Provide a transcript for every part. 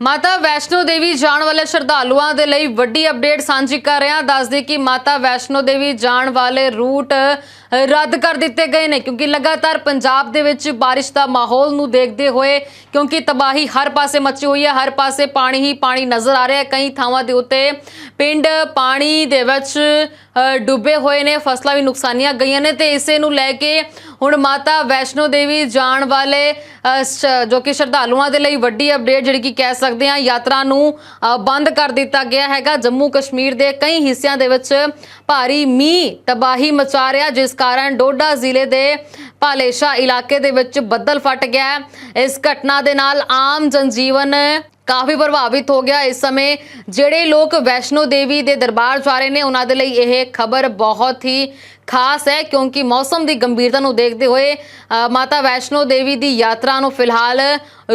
ਮਾਤਾ ਵੈਸ਼ਨੋ ਦੇਵੀ ਜਾਣ ਵਾਲੇ ਸ਼ਰਧਾਲੂਆਂ ਦੇ ਲਈ ਵੱਡੀ ਅਪਡੇਟ ਸਾਂਝੀ ਕਰ ਰਹੇ ਹਾਂ। ਦੱਸਦੇ ਕਿ ਮਾਤਾ ਵੈਸ਼ਨੋ ਦੇਵੀ ਜਾਣ ਵਾਲੇ ਰੂਟ ਰੱਦ ਕਰ ਦਿੱਤੇ ਗਏ ਨੇ ਕਿਉਂਕਿ ਲਗਾਤਾਰ ਪੰਜਾਬ ਦੇ ਵਿੱਚ ਬਾਰਿਸ਼ ਦਾ ਮਾਹੌਲ ਨੂੰ ਦੇਖਦੇ ਹੋਏ ਕਿਉਂਕਿ ਤਬਾਹੀ ਹਰ ਪਾਸੇ ਮੱਚੀ ਹੋਈ ਹੈ। ਹਰ ਪਾਸੇ ਪਾਣੀ ਹੀ ਪਾਣੀ ਨਜ਼ਰ ਆ ਰਿਹਾ ਹੈ। ਕਈ ਥਾਵਾਂ ਦੇ ਉੱਤੇ ਪਿੰਡ ਪਾਣੀ ਦੇ ਵਿੱਚ ਡੁੱਬੇ ਹੋਏ ਨੇ। ਫਸਲਾਂ ਵੀ ਨੁਕਸਾਨੀਆਂ ਗਈਆਂ ਨੇ ਤੇ ਇਸੇ ਨੂੰ ਲੈ ਕੇ ਹੁਣ ਮਾਤਾ ਵੈਸ਼ਨੋ ਦੇਵੀ ਜਾਣ ਵਾਲੇ ਸ਼- ਜੋ ਕਿ ਸ਼ਰਧਾਲੂਆਂ ਦੇ ਲਈ ਵੱਡੀ ਅਪਡੇਟ ਜਿਹੜੀ ਕਿ ਕਹਿ ਸਕਦੇ ਹਾਂ, ਯਾਤਰਾ ਨੂੰ ਬੰਦ ਕਰ ਦਿੱਤਾ ਗਿਆ ਹੈਗਾ। ਜੰਮੂ ਕਸ਼ਮੀਰ ਦੇ ਕਈ ਹਿੱਸਿਆਂ ਦੇ ਵਿੱਚ ਭਾਰੀ ਮੀਂਹ ਤਬਾਹੀ ਮਚਾ ਰਿਹਾ, ਜਿਸ ਕਾਰਨ ਡੋਡਾ ਜ਼ਿਲ੍ਹੇ ਦੇ ਭਾਲੇਸ਼ਾ ਇਲਾਕੇ ਦੇ ਵਿੱਚ ਬੱਦਲ ਫਟ ਗਿਆ। ਇਸ ਘਟਨਾ ਦੇ ਨਾਲ ਆਮ ਜਨਜੀਵਨ ਕਾਫੀ ਪ੍ਰਭਾਵਿਤ ਹੋ ਗਿਆ। ਇਸ ਸਮੇਂ ਜਿਹੜੇ ਲੋਕ ਵੈਸ਼ਨੋ ਦੇਵੀ ਦੇ ਦਰਬਾਰ ਜਾ ਰਹੇ ਨੇ, ਉਹਨਾਂ ਦੇ ਲਈ ਇਹ ਖਬਰ ਬਹੁਤ ਹੀ ਖਾਸ ਹੈ, ਕਿਉਂਕਿ ਮੌਸਮ ਦੀ ਗੰਭੀਰਤਾ ਨੂੰ ਦੇਖਦੇ ਹੋਏ ਮਾਤਾ ਵੈਸ਼ਨੋ ਦੇਵੀ ਦੀ ਯਾਤਰਾ ਨੂੰ ਫਿਲਹਾਲ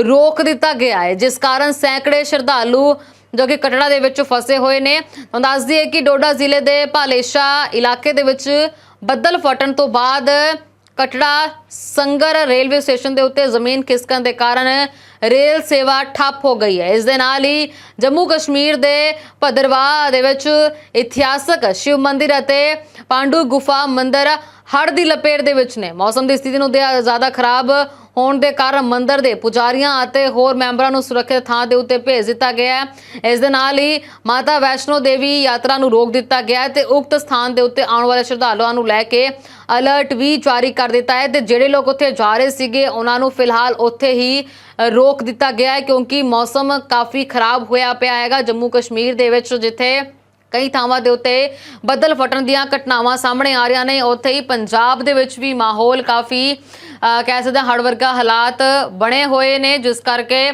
ਰੋਕ ਦਿੱਤਾ ਗਿਆ ਹੈ, ਜਿਸ ਕਾਰਨ ਸੈਂਕੜੇ ਸ਼ਰਧਾਲੂ ਜੋ ਕਿ ਕਟੜਾ ਦੇ ਵਿੱਚ ਫਸੇ ਹੋਏ ਨੇ, ਤੁਹਾਨੂੰ ਦੱਸ ਦਈਏ ਕਿ ਡੋਡਾ ਜ਼ਿਲ੍ਹੇ ਦੇ ਭਾਲੇਸ਼ਾ ਇਲਾਕੇ ਦੇ ਵਿੱਚ ਬੱਦਲ ਫਟਣ ਤੋਂ ਬਾਅਦ ਕਟੜਾ ਸੰਗਰ ਰੇਲਵੇ ਸਟੇਸ਼ਨ ਦੇ ਉੱਤੇ ਜ਼ਮੀਨ ਖਿਸਕਣ ਦੇ ਕਾਰਨ ਰੇਲ ਸੇਵਾ ਠੱਪ ਹੋ ਗਈ ਹੈ। ਇਸ ਦੇ ਨਾਲ ਹੀ ਜੰਮੂ ਕਸ਼ਮੀਰ ਦੇ ਭਦਰਵਾਹ ਦੇ ਵਿੱਚ ਇਤਿਹਾਸਕ ਸ਼ਿਵ ਮੰਦਿਰ ਅਤੇ ਪਾਂਡੂ ਗੁਫਾ ਮੰਦਿਰ ਹੜ੍ਹ ਦੀ ਲਪੇਟ ਦੇ ਵਿੱਚ ਨੇ। ਮੌਸਮ ਦੀ ਸਥਿਤੀ ਨੂੰ ਦੇ ਜ਼ਿਆਦਾ ਖਰਾਬ ਹੋਣ ਦੇ ਕਾਰਨ ਮੰਦਰ ਦੇ ਪੁਜਾਰੀਆਂ ਅਤੇ ਹੋਰ ਮੈਂਬਰਾਂ ਨੂੰ ਸੁਰੱਖਿਅਤ ਥਾਂ ਦੇ ਉੱਤੇ ਭੇਜ ਦਿੱਤਾ ਗਿਆ ਹੈ। ਇਸ ਦੇ ਨਾਲ ਹੀ ਮਾਤਾ ਵੈਸ਼ਨੋ ਦੇਵੀ ਯਾਤਰਾ ਨੂੰ ਰੋਕ ਦਿੱਤਾ ਗਿਆ ਹੈ ਤੇ ਉਕਤ ਸਥਾਨ ਦੇ ਉੱਤੇ ਆਉਣ ਵਾਲੇ ਸ਼ਰਧਾਲੂਆਂ ਨੂੰ ਲੈ ਕੇ ਅਲਰਟ ਵੀ ਜਾਰੀ ਕਰ ਦਿੱਤਾ ਹੈ ਤੇ ਜਿਹੜੇ ਲੋਕ ਉੱਥੇ ਜਾ ਰਹੇ ਸੀਗੇ, ਉਹਨਾਂ ਨੂੰ ਫਿਲਹਾਲ ਉੱਥੇ ਹੀ ਰੋਕ ਦਿੱਤਾ ਗਿਆ ਹੈ ਕਿਉਂਕਿ ਮੌਸਮ ਕਾਫੀ ਖਰਾਬ ਹੋਇਆ ਪਿਆ ਹੈਗਾ ਜੰਮੂ ਕਸ਼ਮੀਰ ਦੇ ਵਿੱਚ ਜਿੱਥੇ ਕਈ ਥਾਵਾਂ ਦੇ ਉੱਤੇ ਬੱਦਲ ਫਟਣ ਦੀਆਂ ਘਟਨਾਵਾਂ ਸਾਹਮਣੇ ਆ ਰਹੀਆਂ ਨੇ। ਉੱਥੇ ਹੀ ਪੰਜਾਬ ਦੇ ਵਿੱਚ ਵੀ ਮਾਹੌਲ ਕਾਫੀ ਕਹਿ ਸਕਦੇ ਹਾਂ ਹੜ੍ਹ ਵਰਗਾ ਹਾਲਾਤ ਬਣੇ ਹੋਏ ਨੇ, ਜਿਸ ਕਰਕੇ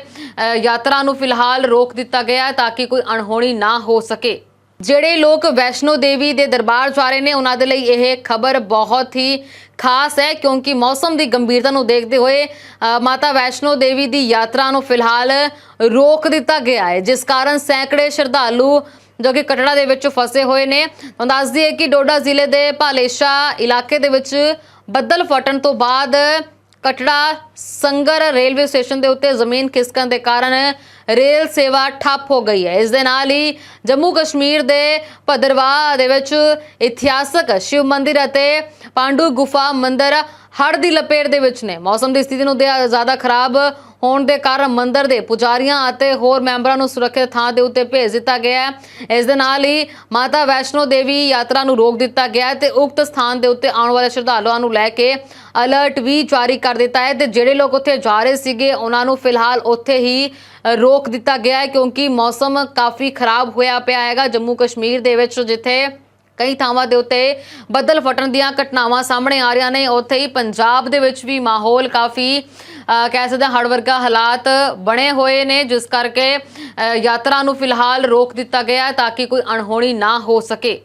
ਯਾਤਰਾ ਨੂੰ ਫਿਲਹਾਲ ਰੋਕ ਦਿੱਤਾ ਗਿਆ ਹੈ ਤਾਂ ਕਿ ਕੋਈ ਅਣਹੋਣੀ ਨਾ ਹੋ ਸਕੇ। ਜਿਹੜੇ ਲੋਕ ਵੈਸ਼ਨੋ ਦੇਵੀ ਦੇ ਦਰਬਾਰ ਜਾ ਰਹੇ ਨੇ, ਉਹਨਾਂ ਦੇ ਲਈ ਇਹ ਖਬਰ ਬਹੁਤ ਹੀ ਖਾਸ ਹੈ, ਕਿਉਂਕਿ ਮੌਸਮ ਦੀ ਗੰਭੀਰਤਾ ਨੂੰ ਦੇਖਦੇ ਹੋਏ ਮਾਤਾ ਵੈਸ਼ਨੋ ਦੇਵੀ ਦੀ ਯਾਤਰਾ ਨੂੰ ਫਿਲਹਾਲ ਰੋਕ ਦਿੱਤਾ ਗਿਆ ਹੈ। ਜਿਸ ਕਾਰਨ ਸੈਂਕੜੇ ਸ਼ਰਧਾਲੂ ਜੋ ਕਿ ਕਟੜਾ ਦੇ ਵਿੱਚ ਫਸੇ ਹੋਏ ਨੇ। ਤੁਹਾਨੂੰ ਦੱਸ ਹੈ ਕਿ ਡੋਡਾ ਜ਼ਿਲ੍ਹੇ ਦੇ ਭਾਲੇਸ਼ਾ ਇਲਾਕੇ ਦੇ ਵਿੱਚ ਬੱਦਲ ਫਟਣ ਤੋਂ ਬਾਅਦ ਕਟੜਾ ਸੰਗਰ ਰੇਲਵੇ ਸਟੇਸ਼ਨ ਦੇ ਉੱਤੇ ਜ਼ਮੀਨ ਖਿਸਕਣ ਦੇ ਕਾਰਨ ਰੇਲ ਸੇਵਾ ਠੱਪ ਹੋ ਗਈ ਹੈ। ਇਸ ਦੇ ਨਾਲ ਹੀ ਜੰਮੂ ਕਸ਼ਮੀਰ ਦੇ ਭਦਰਵਾਹ ਦੇ ਵਿੱਚ ਇਤਿਹਾਸਕ ਸ਼ਿਵ ਮੰਦਿਰ ਅਤੇ ਪਾਂਡੂ ਗੁਫਾ ਮੰਦਿਰ ਹੜ੍ਹ ਦੀ ਲਪੇਟ ਦੇ ਵਿੱਚ ਨੇ। ਮੌਸਮ ਦੀ ਸਥਿਤੀ ਨੂੰ ਦੇ ਜ਼ਿਆਦਾ ਖਰਾਬ ਹੋਣ ਦੇ ਕਾਰਨ ਮੰਦਰ ਦੇ ਪੁਜਾਰੀਆਂ ਅਤੇ ਹੋਰ ਮੈਂਬਰਾਂ ਨੂੰ ਸੁਰੱਖਿਅਤ ਥਾਂ ਦੇ ਉੱਤੇ ਭੇਜ ਦਿੱਤਾ ਗਿਆ ਹੈ। ਇਸ ਦੇ ਨਾਲ ਹੀ ਮਾਤਾ ਵੈਸ਼ਨੋ ਦੇਵੀ ਯਾਤਰਾ ਨੂੰ ਰੋਕ ਦਿੱਤਾ ਗਿਆ ਹੈ ਤੇ ਉਕਤ ਸਥਾਨ ਦੇ ਉੱਤੇ ਆਉਣ ਵਾਲੇ ਸ਼ਰਧਾਲੂਆਂ ਨੂੰ ਲੈ ਕੇ ਅਲਰਟ ਵੀ ਜਾਰੀ ਕਰ ਦਿੱਤਾ ਹੈ ਤੇ ਜਿਹੜੇ ਲੋਕ ਉੱਥੇ ਜਾ ਰਹੇ ਸੀਗੇ, ਉਹਨਾਂ ਨੂੰ ਫਿਲਹਾਲ ਉੱਥੇ ਹੀ ਰੋਕ ਦਿੱਤਾ ਗਿਆ ਹੈ ਕਿਉਂਕਿ ਮੌਸਮ ਕਾਫੀ ਖਰਾਬ ਹੋਇਆ ਪਿਆ ਹੈਗਾ ਜੰਮੂ ਕਸ਼ਮੀਰ ਦੇ ਵਿੱਚ ਜਿੱਥੇ ਕਈ ਥਾਵਾਂ ਦੇ ਉੱਤੇ ਬੱਦਲ ਫਟਣ ਦੀਆਂ ਘਟਨਾਵਾਂ ਸਾਹਮਣੇ ਆ ਰਹੀਆਂ ਨੇ। ਉੱਥੇ ਹੀ ਪੰਜਾਬ ਦੇ ਵਿੱਚ ਵੀ ਮਾਹੌਲ ਕਾਫੀ ਕਹਿ ਸਕਦੇ ਹਾਂ ਹੜ੍ਹ ਵਰਗਾ ਹਾਲਾਤ ਬਣੇ ਹੋਏ ਨੇ, ਜਿਸ ਕਰਕੇ ਯਾਤਰਾ ਨੂੰ ਫਿਲਹਾਲ ਰੋਕ ਦਿੱਤਾ ਗਿਆ ਤਾਂ ਕਿ ਕੋਈ ਅਣਹੋਣੀ ਨਾ ਹੋ ਸਕੇ।